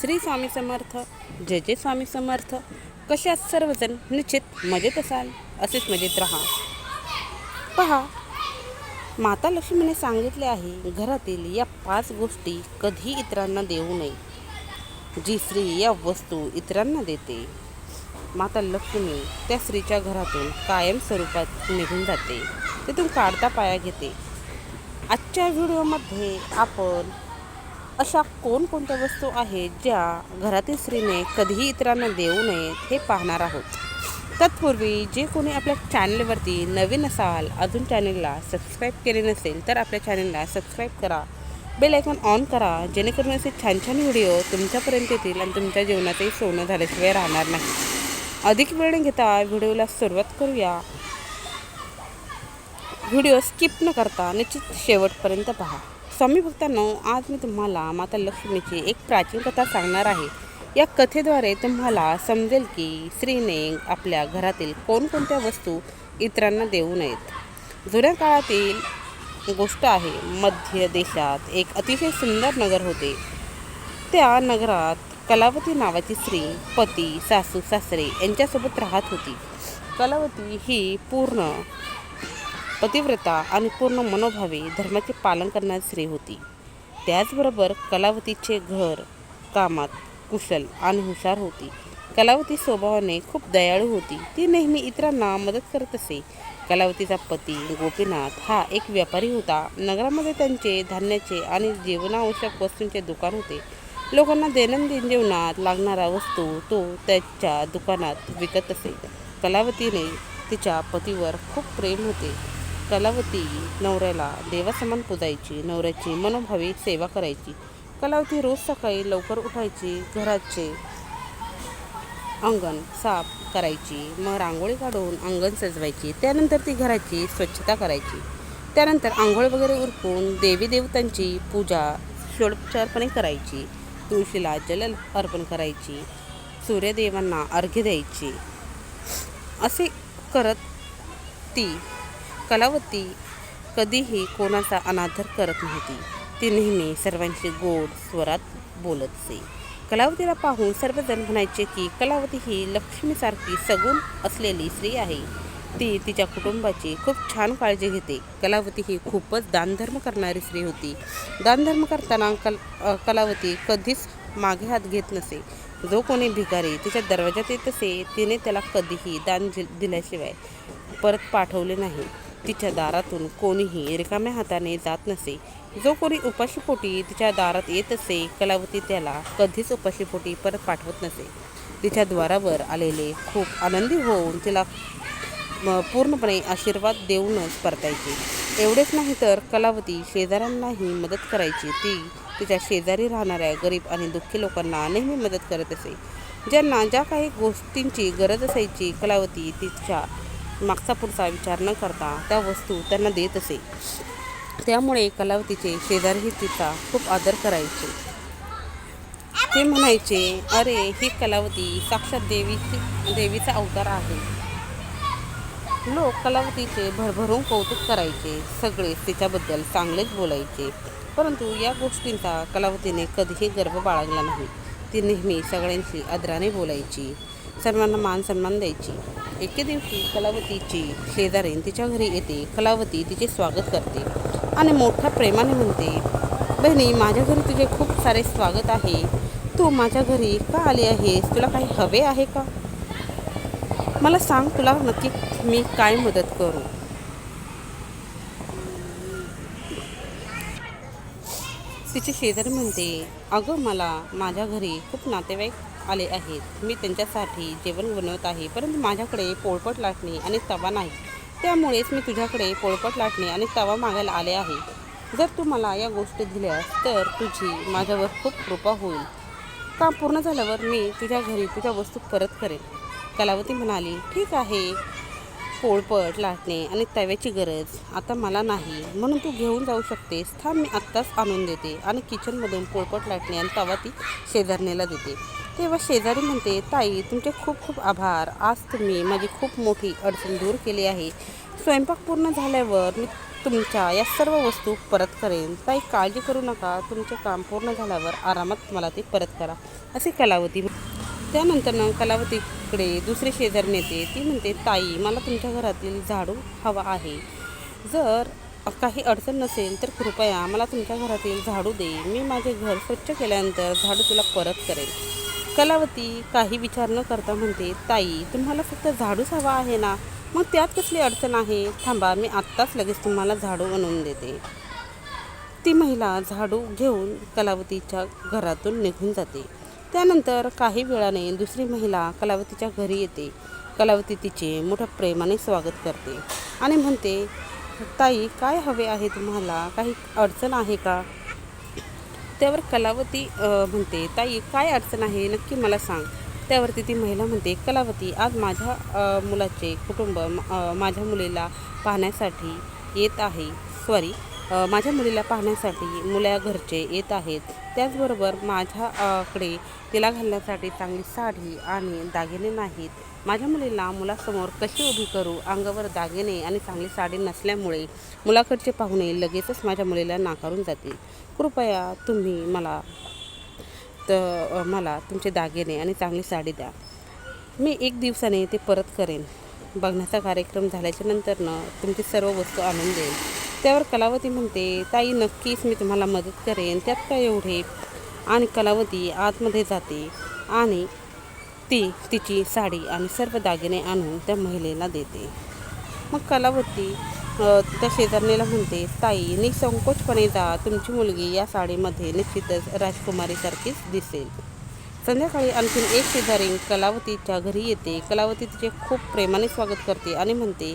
श्री स्वामी समर्थ. जय जय स्वामी समर्थ. कशात सर्वजण निश्चित मजेत असाल? असेच मजेत राहा. पहा माता लक्ष्मीने सांगितले आहे घरातील या पाच गोष्टी कधी इतरांना देऊ नये. जी स्त्री या वस्तू इतरांना देते. माता लक्ष्मी त्या स्त्रीच्या घरातून कायम स्वरूपात निघून जाते. तिथून काढता पाया घेते. आजच्या व्हिडिओमध्ये आपण अशा कोणकोणत्या वस्तू आहेत ज्या घरातील स्त्रीने कधीही इतरांना देऊ नयेत हे पाहणार आहोत. तत्पूर्वी जे कोणी आपल्या चॅनलवरती नवीन असाल अजून चॅनलला सबस्क्राईब केले नसेल तर आपल्या चॅनलला सबस्क्राईब करा. बेल आयकॉन ऑन करा जेणेकरून असे छान छान व्हिडिओ तुमच्यापर्यंत येतील आणि तुमच्या जीवनातही सोनं झाल्याशिवाय राहणार नाही. अधिक वेळ न घेता व्हिडिओला सुरुवात करूया. व्हिडिओ स्किप न करता निश्चित शेवटपर्यंत पहा. स्वामी भक्तांनो आज मी तुम्हाला माता लक्ष्मीची एक प्राचीन कथा सांगणार आहे. या कथेद्वारे तुम्हाला समजेल की स्त्रीने आपल्या घरातील कोणकोणत्या वस्तू इतरांना देऊ नयेत. जुन्या काळातील गोष्ट आहे मध्य देशात एक अतिशय सुंदर नगर होते. त्या नगरात कलावती नावाची स्त्री पती सासू सासरे यांच्यासोबत राहत होती. कलावती ही पूर्ण पतिव्रता आणि पूर्ण मनोभावे धर्माचे पालन करणारी स्त्री होती. त्याचबरोबर कलावतीचे घर कामात कुशल आणि हुशार होती. कलावती स्वभावाने खूप दयाळू होती. ती नेहमी इतरांना मदत करत असे. कलावतीचा पती गोपीनाथ हा एक व्यापारी होता. नगरामध्ये त्यांचे धान्याचे आणि जीवनावश्यक वस्तूंचे दुकान होते. लोकांना दैनंदिन जीवनात लागणारा वस्तू तो त्याच्या दुकानात विकत असे. कलावतीने तिच्या पतीवर खूप प्रेम होते. कलावती नवऱ्याला देवासमान पुजायची नवऱ्याची मनोभावी सेवा करायची. कलावती रोज सकाळी लवकर उठायची घराचे अंगण साफ करायची मग रांगोळी काढून अंगण सजवायची त्यानंतर ती घराची स्वच्छता करायची. त्यानंतर आंघोळ वगैरे उरकून देवी देवतांची पूजा षोडोपचारपणे करायची. तुळशीला जल अर्पण करायची सूर्यदेवांना अर्घ्य द्यायची. असे करत ती कलावती कधीही कोणाचा अनादर करत नव्हती. ती नेहमी सर्वांशी गोड स्वरात बोलत असे. कलावतीला पाहून सर्वजण म्हणायचे की कलावती ही लक्ष्मीसारखी सगुण असलेली स्त्री आहे. ती तिच्या कुटुंबाची खूप छान काळजी घेते. कलावती ही खूपच दानधर्म करणारी स्त्री होती. दानधर्म करताना कल कलावती कधीच मागे हात घेत नसे. जो कोणी भिकारी तिच्या दरवाजात येत असे तिने त्याला कधीही दान दि- दिल्याशिवाय परत पाठवले नाही. तिच्या दारातून कोणीही रिकाम्या हाताने जात नसे. जो कोणी उपाशीपोटी तिच्या दारात येत असे कलावती त्याला कधीच उपाशीपोटी परत पाठवत नसे. तिच्या द्वारावर आलेले खूप आनंदी होऊन तिला पूर्णपणे आशीर्वाद देऊनच परतायचे. एवढेच नाही तर कलावती शेजाऱ्यांनाही मदत करायची. ती तिच्या शेजारी राहणाऱ्या गरीब आणि दुःखी लोकांना नेहमी मदत करत असे. ज्यांना ज्या काही गोष्टींची गरज असायची कलावती तिच्या मागचा पुढचा विचार न करता त्या वस्तू त्यांना देत असे. त्यामुळे कलावतीचे शेजारीही तिचा खूप आदर करायचे. ते म्हणायचे अरे ही कलावती साक्षात देवीची देवीचा अवतार आहे. लोक कलावतीचे भरभरून कौतुक करायचे सगळे तिच्याबद्दल चांगलेच बोलायचे. परंतु या गोष्टींचा कलावतीने कधीही गर्व बाळगला नाही. ती नेहमी सगळ्यांशी आदराने बोलायची सर्वांना मान सन्मान द्यायची. एके दिवशी कलावतीची शेजारीन तिच्या घरी येते कलावती तिचे स्वागत करते आणि मोठ्या प्रेमाने म्हणते बहिणी माझ्या घरी तुझे खूप सारे स्वागत आहे. तू माझ्या घरी का आली आहेस? तुला काही हवे आहे का? मला सांग तुला नक्की मी काय मदत करू? तिची शेजारी म्हणते अगं मला माझ्या घरी खूप नातेवाईक आले आहेत. मी त्यांच्यासाठी जेवण बनवत आहे. परंतु माझ्याकडे पोळपट लाटणे आणि तवा नाही. त्यामुळेच मी तुझ्याकडे पोळपट लाटणे आणि तवा मागायला आले आहे. जर तू मला या गोष्टी दिल्यास तर तुझी माझ्यावर खूप कृपा होईल. काम पूर्ण झाल्यावर मी तुझ्या घरी तुझ्या वस्तू परत करेन. कलावती म्हणाली ठीक आहे. पोळपट लाटणे आणि तव्याची गरज आता मला नाही. म्हणून तू घेऊन जाऊ शकतेस. थांब मी आत्ताच आणून देते. आणि किचनमधून पोळपट लाटणे आणि तवा ती शेजारणीला देते. तेव्हा शेजारी म्हणते ताई तुमचे खूप खूप आभार. आज तुम्ही माझी खूप मोठी अडचण दूर केली आहे. स्वयंपाक पूर्ण झाल्यावर मी तुमच्या या सर्व वस्तू परत करेन. ताई काळजी करू नका. तुमचे काम पूर्ण झाल्यावर आरामात मला ते परत करा. असे कलावती त्यानंतरनं त्यानंतर कलावतीकडे दुसरे शेजारी नेते ती म्हणते ताई मला तुमच्या घरातील झाडू हवा आहे. जर काही अडचण नसेल तर कृपया मला तुमच्या घरातील झाडू दे. मी माझे घर स्वच्छ केल्यानंतर झाडू तुला परत करेन. कलावती काही विचार न करता म्हणते ताई तुम्हाला फक्त झाडूच हवा आहे ना? मग त्यात कसली अडचण आहे? थांबा मी आत्ताच लगेच तुम्हाला झाडू आणून देते. ती महिला झाडू घेऊन कलावतीच्या घरातून निघून जाते. त्यानंतर काही वेळाने दुसरी महिला कलावतीच्या घरी येते. कलावती तिचे मोठ्या प्रेमाने स्वागत करते आणि म्हणते ताई काय हवे आहे तुम्हाला? काही अडचण आहे का? त्यावर कलावती म्हणते ताई काय अडचण आहे? नक्की मला सांग. त्यावरती ती महिला म्हणते कलावती आज माझ्या मुलाचे कुटुंब माझ्या मुलीला पाहण्यासाठी येत आहे. सॉरी माझ्या मुलीला पाहण्यासाठी मुला घरचे येत आहेत. त्याचबरोबर माझ्याकडे तिला घालण्यासाठी चांगली साडी आणि दागिने नाहीत. माझ्या मुलीला मुलासमोर कशी उभी करू? अंगावर दागिने आणि चांगली साडी नसल्यामुळे मुलाकडचे पाहुणे लगेचच माझ्या मुलीला नाकारून जातील. कृपया तुम्ही मला तर मला तुमचे दागिने आणि चांगली साडी द्या. मी एक दिवसाने ते परत करेन. बघण्याचा कार्यक्रम झाल्याच्या नंतरनं तुमची सर्व वस्तू आणून देईन. त्यावर कलावती म्हणते ताई नक्कीच मी तुम्हाला मदत करेन त्यात काय एवढे? आणि कलावती आतमध्ये जाते आणि ती तिची साडी आणि सर्व दागिने आणून त्या महिलेला देते. मग कलावती त्या शेजारणीला म्हणते ताई निसंकोचपणे जा तुमची मुलगी या साडीमध्ये निश्चितच राजकुमारीसारखीच दिसेल. संध्याकाळी आणखीन एक शेजारी कलावतीच्या घरी येते. कलावती तिचे खूप प्रेमाने स्वागत करते आणि म्हणते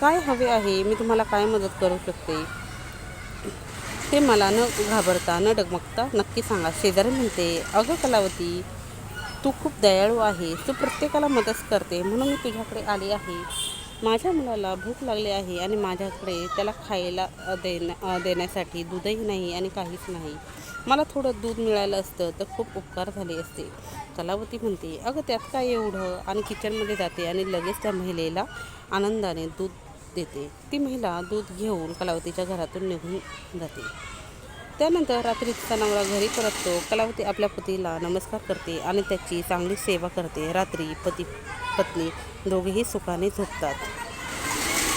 काय हवे आहे? मी तुम्हाला काय मदत करू शकते? ते मला न घाबरता न डगमगता नक्की सांगा. शेजारी म्हणते अगं कलावती तू खूप दयाळू आहे तू प्रत्येकाला मदत करते. म्हणून मी तुझ्याकडे आली आहे. माझ्या मुलाला भूक लागली आहे आणि माझ्याकडे त्याला खायला देण्या देण्यासाठी दूधही नाही आणि काहीच नाही. मला थोडं दूध मिळालं असतं तर खूप उपकार झाले असते. कलावती म्हणते अगं त्यात काय एवढं? आणि किचनमध्ये जाते आणि लगेच त्या महिलेला आनंदाने दूध देते. ती महिला दूध घेऊन कलावतीच्या घरातून निघून जाते. त्यानंतर रात्री तिचा नवरा घरी परततो. कलावती आपल्या पतीला नमस्कार करते आणि त्याची चांगली सेवा करते. रात्री पती पत्नी दोघेही सुखाने झोपतात.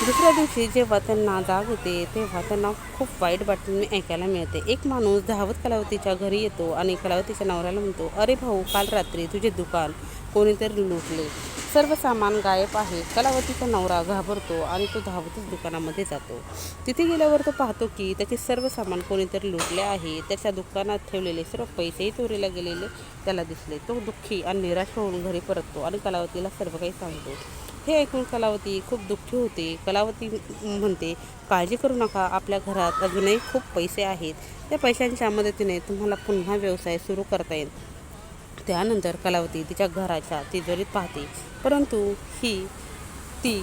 दुसऱ्या दिवशी जेव्हा त्यांना जाग येते तेव्हा त्यांना खूप वाईट बातमी ऐकायला मिळते. एक माणूस धावत कलावतीच्या घरी येतो आणि कलावतीच्या नवऱ्याला म्हणतो अरे भाऊ काल रात्री तुझे दुकान कोणीतरी लुटले. सर्व सामान गायब आहे. कलावतीचा नवरा घाबरतो आणि तो धावतच दुकानामध्ये जातो. तिथे गेल्यावर तो पाहतो की त्याचे सर्व सामान कोणीतरी लुटले आहे. त्याच्या दुकानात ठेवलेले सर्व पैसेही चोरीला गेलेले त्याला दिसले. तो दुःखी आणि निराश होऊन घरी परततो आणि कलावतीला सर्व काही सांगतो. हे ऐकून कलावती खूप दुःखी होते. कलावती म्हणते काळजी करू नका. आपल्या घरात अजूनही खूप पैसे आहेत. त्या पैशांच्या मदतीने तुम्हाला पुन्हा व्यवसाय सुरू करता येईल. त्यानंतर कलावती तिच्या घराच्या तिजोरीत पाहते. परंतु ही ती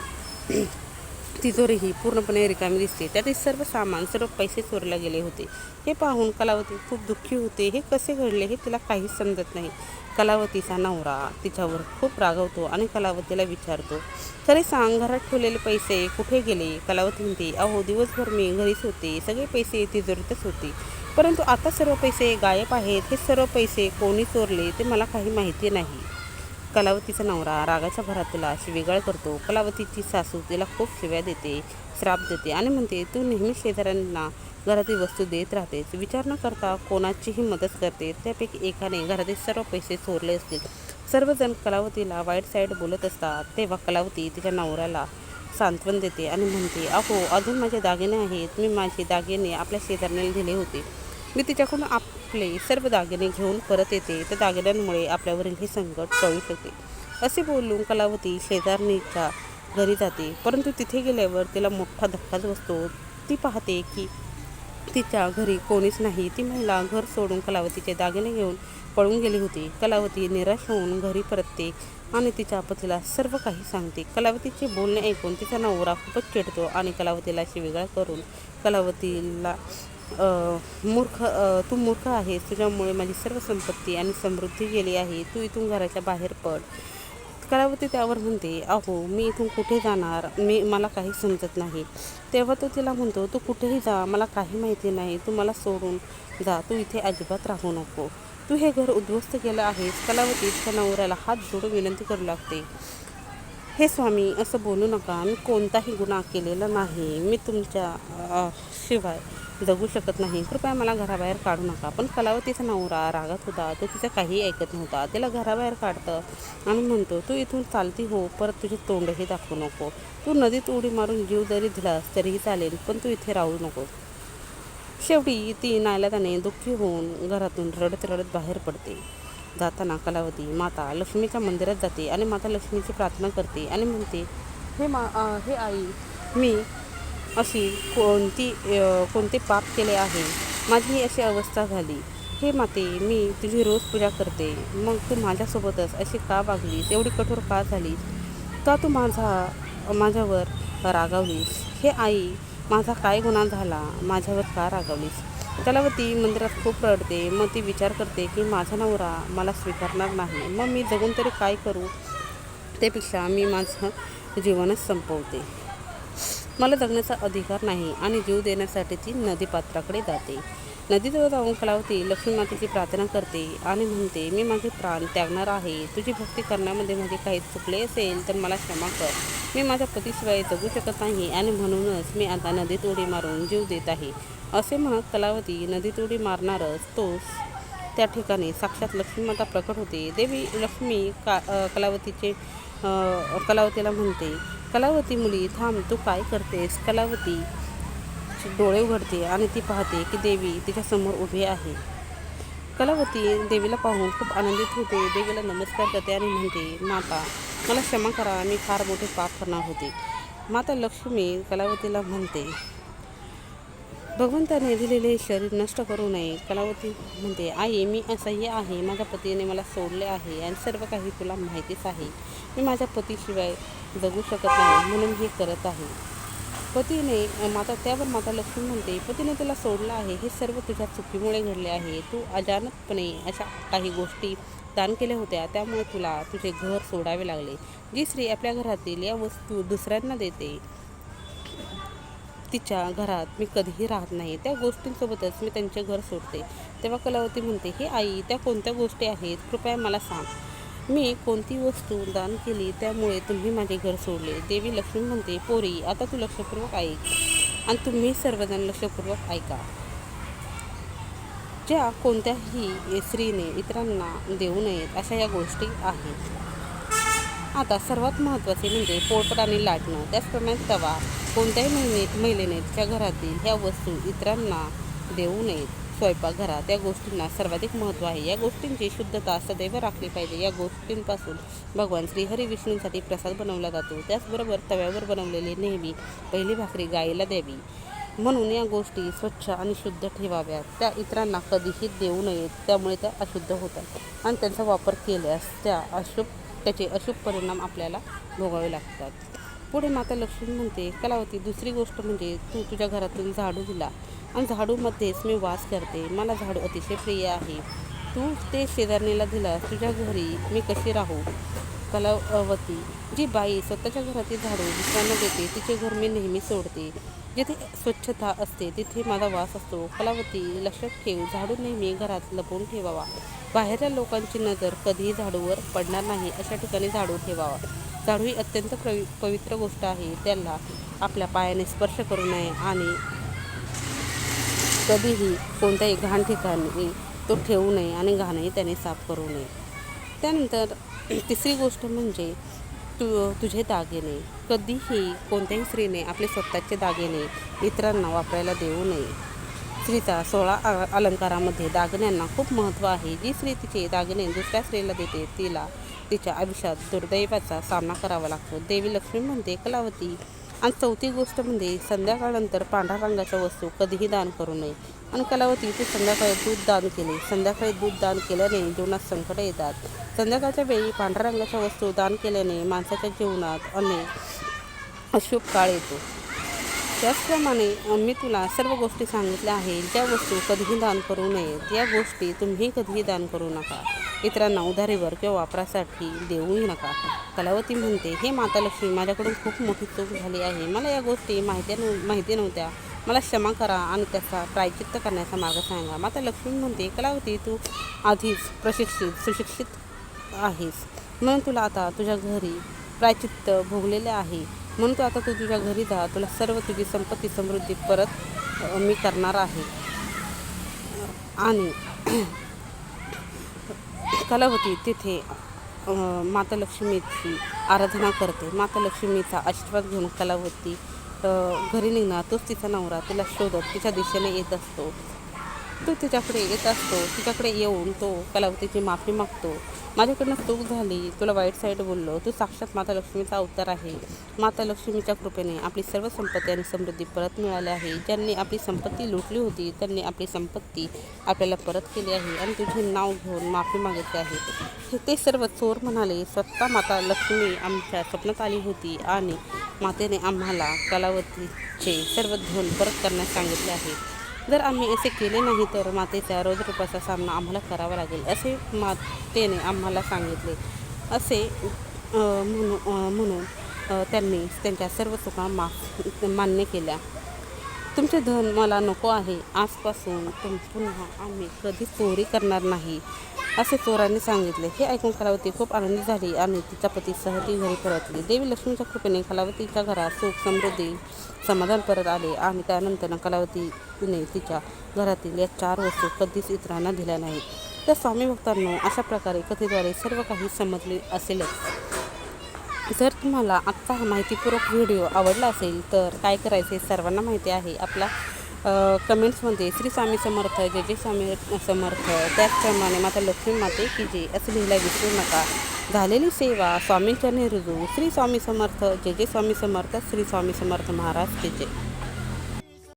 तिजोरी ही पूर्णपणे रिकामी दिसते. त्यातील सर्व सामान सर्व पैसे चोरले गेले होते. हे पाहून कलावती खूप दुःखी होते. हे कसे घडले हे तिला काहीच समजत नाही. कलावतीचा नवरा तिच्यावर खूप रागवतो आणि कलावतीला विचारतो तरी सांग घरात ठेवलेले पैसे कुठे गेले? कलावती म्हणते अहो दिवसभर मी घरीच होते. सगळे पैसे तिजोरीतच होते. परंतु आता सर्व पैसे गायब आहेत हे सर्व पैसे कोणी चोरले ते मला काही माहिती नाही. कलावतीचा नवरा रागाच्या भरात तिला शिवेगाळ करतो. कलावतीची सासू तिला खूप शिव्या देते श्राप देते आणि म्हणते तू नेहमी शेजाऱ्यांना घरातील वस्तू देत राहतेस. विचार न करता कोणाचीही मदत करते. त्यापैकी एकाने घरातील सर्व पैसे चोरले असतील. सर्वजण कलावतीला वाईट साईड बोलत असतात. तेव्हा कलावती तिच्या नवऱ्याला सांत्वन देते आणि म्हणते अहो अजून माझे दागिने आहेत. मी माझे दागिने आपल्या शेजाऱ्याला दिले होते. मी तिच्याकडून आपले सर्व दागिने घेऊन परत येते. त्या दागिन्यांमुळे आपल्यावरील हे संकट टळू शकते. असे बोलून कलावती शेजारणीच्या घरी जाते. परंतु तिथे गेल्यावर तिला मोठा धक्काच बसतो. ती पाहते की तिच्या घरी कोणीच नाही. ती महिला घर सोडून कलावतीचे दागिने घेऊन पळून गेली होती. कलावती निराश होऊन घरी परतते आणि तिच्या पतीला सर्व काही सांगते. कलावतीचे बोलणे ऐकून तिचा नवरा खूपच चिडतो आणि कलावतीला शिवेगाळ करून कलावतीला मूर्ख तू मूर्ख आहेस तुझ्यामुळे माझी सर्व संपत्ती आणि समृद्धी गेली आहे. तू इथून घराच्या बाहेर पड. कलावती त्यावर म्हणते अहो मी इथून कुठे जाणार? मी मला काही समजत नाही. तेव्हा तो तिला म्हणतो तू कुठेही जा मला काही माहिती नाही. तू मला सोडून जा. तू इथे अजिबात राहू नको. तू हे घर उद्ध्वस्त केलं आहेस. कलावती त्या नवऱ्याला हात जोडून विनंती करू लागते हे स्वामी असं बोलू नका. मी कोणताही गुन्हा केलेला नाही. मी तुमच्या शिवाय जगू शकत नाही. कृपया मला घराबाहेर काढू नका. पण कलावतीचा नवरा रागात होता तो तिचं काही ऐकत नव्हता. तिला घराबाहेर काढतं आणि म्हणतो तू इथून चालती हो परत तुझे तोंडही दाखवू नको. तू नदीत उडी मारून जीव जरी दिलास तरीही चालेल पण तू इथे राहू नको. शेवटी ती नायलादाने दुःखी होऊन घरातून रडत रडत बाहेर पडते. जाताना कलावती माता लक्ष्मीच्या मंदिरात जाते आणि माता लक्ष्मीची प्रार्थना करते आणि म्हणते हे मा हे आई मी अशी कोणती कोणते पाप केले आहे? माझी ही अशी अवस्था झाली. हे माते मी तुझी रोज पूजा करते. मग तू माझ्यासोबतच अशी का वागलीस? एवढी कठोर का झालीस? का तू माझा माझ्यावर रागावलीस? हे आई माझा काय गुन्हा झाला? माझ्यावर का रागावलीस? कलावती मंदिरात खूप रडते. मग ती विचार करते की माझा नवरा मला स्वीकारणार नाही. मग मी जगून तरी काय करू? त्यापेक्षा मी माझं जीवनच संपवते. मला जगण्याचा अधिकार नाही आणि जीव देण्यासाठी ती नदीपात्राकडे जाते. नदीजवळ जाऊन कलावती लक्ष्मी मातेची प्रार्थना करते आणि म्हणते मी माझे प्राण त्यागणार आहे. तुझी भक्ती करण्यामध्ये माझे काही चुकले असेल तर मला क्षमा कर. मी माझ्या पतीशिवाय जगू शकत नाही आणि म्हणूनच मी आता नदीत उडी मारून जीव देत आहे. असे म्हणत कलावती नदीत उडी मारणारच तोच त्या ठिकाणी साक्षात लक्ष्मी माता प्रकट होते. देवी लक्ष्मी का कलावतीचे कलावतीला म्हणते कलावती मुली थांब तू काय करतेस? कलावती डोळे उघडते आणि ती पाहते की देवी तिच्यासमोर उभी आहे. कलावती देवीला पाहून खूप आनंदित होते. देवीला नमस्कार करते आणि म्हणते माता मला क्षमा करा मी फार मोठे पाप करणार होते. माता लक्ष्मी कलावतीला म्हणते भगवंताने दिलेले शरीर नष्ट करू नये. कलावती म्हणते आई मी असह्य आहे. माझ्या पतीने मला सोडले आहे आणि सर्व काही तुला माहितीच आहे. मी माझ्या पतीशिवाय जगू शकत नाही म्हणून हे करत आहे. पतीने माता त्यावर माता लक्ष्मी म्हणते पतीने तुला सोडलं आहे. हे सर्व तुझ्या चुकीमुळे घडले आहे. तू अचानकपणे अशा काही गोष्टी दान केल्या होत्या. त्यामुळे तुला तुझे घर सोडावे लागले. जी स्त्री आपल्या घरातील या वस्तू दुसऱ्यांना देते तिच्या घरात मी कधीही राहत नाही. त्या गोष्टींसोबतच मी त्यांचे घर सोडते. तेव्हा कलावती म्हणते हे आई त्या कोणत्या गोष्टी आहेत? कृपया मला सांग. मी कोणती वस्तू दान केली त्यामुळे तुम्ही माझे घर सोडले? देवी लक्ष्मी म्हणते पोरी आता तू लक्षपूर्वक ऐक आणि तुम्ही सर्वजण लक्षपूर्वक ऐका. ज्या कोणत्याही स्त्रीने इतरांना देऊ नयेत अशा या गोष्टी आहेत. आता सर्वात महत्त्वाचे म्हणजे पोळपट आणि लाटणं. त्याचप्रमाणे तवा. कोणत्याही महिनेत महिलेने तिच्या घरातील ह्या वस्तू इतरांना देऊ नयेत. स्वयंपाकघरात या गोष्टींना सर्वाधिक महत्त्व आहे. या गोष्टींची शुद्धता सदैव राखली पाहिजे. या गोष्टींपासून भगवान श्रीहरी विष्णूंसाठी प्रसाद बनवला जातो. त्याचबरोबर तव्यावर बनवलेली नेहमी पहिली भाकरी गायीला द्यावी. म्हणून या गोष्टी स्वच्छ आणि शुद्ध ठेवाव्यात. त्या इतरांना कधीही देऊ नयेत. त्यामुळे त्या अशुद्ध होतात आणि त्यांचा वापर केल्यास त्या अशुभ त्याचे अशुभ परिणाम आपल्याला भोगावे लागतात. पुढे माता लक्ष्मी म्हणते कलावती दुसरी गोष्ट म्हणजे तू तुझ्या घरातून झाडू दिला. आणि झाडूमध्येच मी वास करते. मला झाडू अतिशय प्रिय आहे. तू ते शेजारणीला दिलास तुझ्या घरी मी कशी राहू? कलावती जी बाई स्वतःच्या घरातील झाडू दुसऱ्यांना देते तिचे घर मी नेहमी सोडते. जिथे स्वच्छता असते तिथे माझा वास असतो. कलावती लक्षात ठेव झाडू नेहमी घरात लपवून ठेवावा. बाहेरच्या लोकांची नजर कधीही झाडूवर पडणार नाही अशा ठिकाणी झाडू ठेवावा. झाडू ही अत्यंत प्रवि पवित्र गोष्ट आहे. त्याला आपल्या पायाने स्पर्श करू नये आणि कधीही कोणत्याही घाण ठिकाणी तो ठेवू नये आणि घाणही त्याने साफ करू नये. त्यानंतर तिसरी गोष्ट म्हणजे तु तुझे दागिने. कधीही कोणत्याही स्त्रीने आपले स्वतःचे दागिने इतरांना वापरायला देऊ नये. स्त्रीचा सोळा अलंकारामध्ये दागिन्यांना खूप महत्त्व आहे. जी स्त्री तिचे दागिने दुसऱ्या स्त्रीला देते तिला तिच्या आयुष्यात दुर्दैवाचा सामना करावा लागतो. देवी लक्ष्मी म्हणते कलावती आणि चौथी गोष्ट म्हणजे संध्याकाळनंतर पांढऱ्या रंगाच्या वस्तू कधीही दान करू नये. आणि कलावती तू संध्याकाळी दूध दान केले. संध्याकाळी दूध दान केल्याने जीवनात संकट येतात. संध्याकाळच्या वेळी पांढऱ्या रंगाच्या वस्तू दान केल्याने माणसाच्या जीवनात अनेक अशुभ काळ येतो. त्याचप्रमाणे मी तुला सर्व गोष्टी सांगितल्या आहेत. ज्या वस्तू कधीही दान करू नयेत या गोष्टी तुम्ही कधीही दान करू नका. इतरांना उधारीवर किंवा वापरासाठी देऊही नका. कलावती म्हणते हे माता लक्ष्मी माझ्याकडून खूप मोठी चूक झाली आहे. मला या गोष्टी माहिती नव्ह माहिती नव्हत्या. मला क्षमा करा आणि त्याचा प्रायचित्त करण्याचा मार्ग सांगा. माता लक्ष्मी म्हणते कलावती तू आधीच प्रशिक्षित सुशिक्षित आहेस. म्हणून तुला आता तुझ्या घरी प्रायचित्त भोगलेले आहे. म्हणून तू आता तू तुझ्या घरी जा. तुला सर्व तुझी संपत्ती समृद्धी परत मी करणार आहे. आणि कलावती तिथे माता लक्ष्मीची आराधना करते. माता लक्ष्मीचा आशीर्वाद घेऊन कलावती घरी निघणार तोच तिचा नवरा तिला शोधत तिच्या दिशेने येत असतो. तो तिच्याकडे येत असतो. तिच्याकडे येऊन तो कलावतीची माफी मागतो. माझ्याकडनं चूक झाली. तुला वाईट साईड बोललो. तू साक्षात माता लक्ष्मीचा अवतार आहे. माता लक्ष्मीच्या कृपेने आपली सर्व संपत्ती आणि समृद्धी परत मिळाली आहे. ज्यांनी आपली संपत्ती लुटली होती त्यांनी आपली संपत्ती आपल्याला परत केली आहे आणि तुझे नाव घेऊन माफी मागितली आहे. ते सर्व चोर म्हणाले स्वतः माता लक्ष्मी आमच्या स्वप्नात आली होती आणि मातेने आम्हाला कलावतीचे सर्व धन परत करण्यास सांगितले आहे. जर आम्ही असे केले नाही तर मातेच्या रोजरूपाचा सामना आम्हाला करावा लागेल असे मातेने आम्हाला सांगितले. असे अ, म्हणू म्हणून त्यांनी त्यांच्या सर्व चुका माफ मान्य केल्या. तुमचे धन मला नको आहे आजपासून तुम पुन्हा आम्ही कधीच चोरी करणार नाही. असे चोरांनी सांगितले. हे ऐकून कलावती खूप आनंदी झाली आणि तिचा पती सह ती घरी परतली देवी लक्ष्मीच्या कृपेने कलावतीच्या घरात सुख समृद्धी समाधान परत आले आणि त्यानंतर कलावतीने तिच्या घरातील या चार वस्तू कधीच इतरांना दिल्या नाहीत. तर स्वामी भक्तांना अशा प्रकारे कथेद्वारे सर्व काही समजले असेलच. जर तुम्हाला आजचा हा माहितीपूर्वक व्हिडिओ आवडला असेल तर काय करायचे हे सर्वांना माहिती आहे. आपला कमेंट्समध्ये श्री स्वामी समर्थ जय जय स्वामी समर्थ. त्याचप्रमाणे माता लक्ष्मी माते की जे असं लिहायला विसरू नका. झालेली सेवा स्वामींच्या रुजू श्री स्वामी समर्थ जय जय स्वामी समर्थ श्री स्वामी समर्थ महाराज की जय.